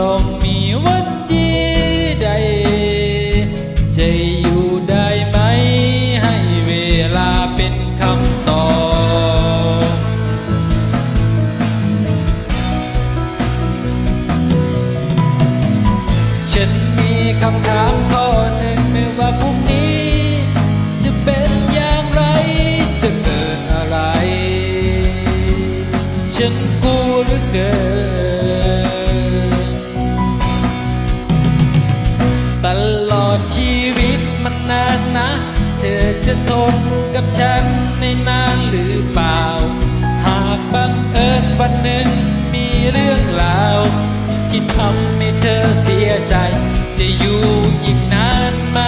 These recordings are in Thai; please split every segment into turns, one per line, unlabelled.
ต้องมีวันจีใดจะอยู่ได้ไหม ให้เวลาเป็นคำตอบฉันมีคำถามข้อหนึ่งไม่ว่าพรุ่งนี้ จะเป็นอย่างไร จะเกิดอะไร ฉันกลัวเหลือเกิน ดชีวิตมันนานนะ เธอจะทนกับฉันในนานหรือเปล่า หากบังเอิญวันหนึ่งมีเรื่องราวที่ทำให้เธอเสียใจ จะอยู่อีกนานไหม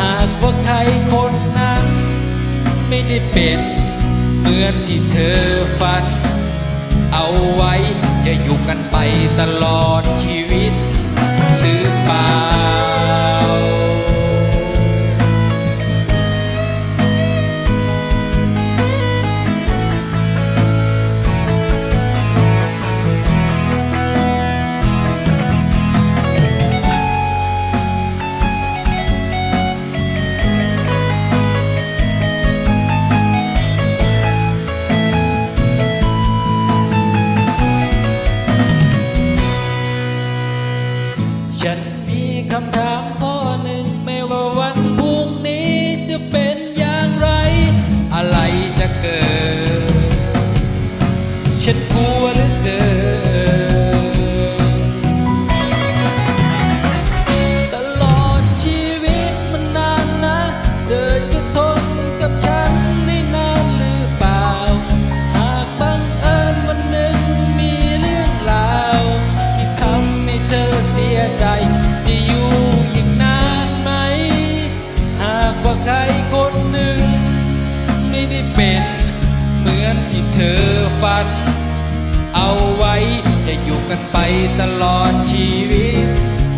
หากว่าใครคนนั้น ไม่ได้เป็นเหมือนที่เธอฝัน เอาไว้จะอยู่กันไปตลอดชีวิต คำถามข้อหนึ่งไม่ว่าวันพรุ่งนี้จะเป็นอย่างไร อะไรจะเกิด ฉันกลัว ว่าใครคนหนึ่ง ไม่ได้เป็นเหมือนที่เธอฝัน เอาไว้จะอยู่กันไปตลอดชีวิต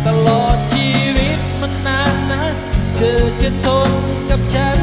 ตลอดชีวิตมันนานนะ เธอจะทนกับฉัน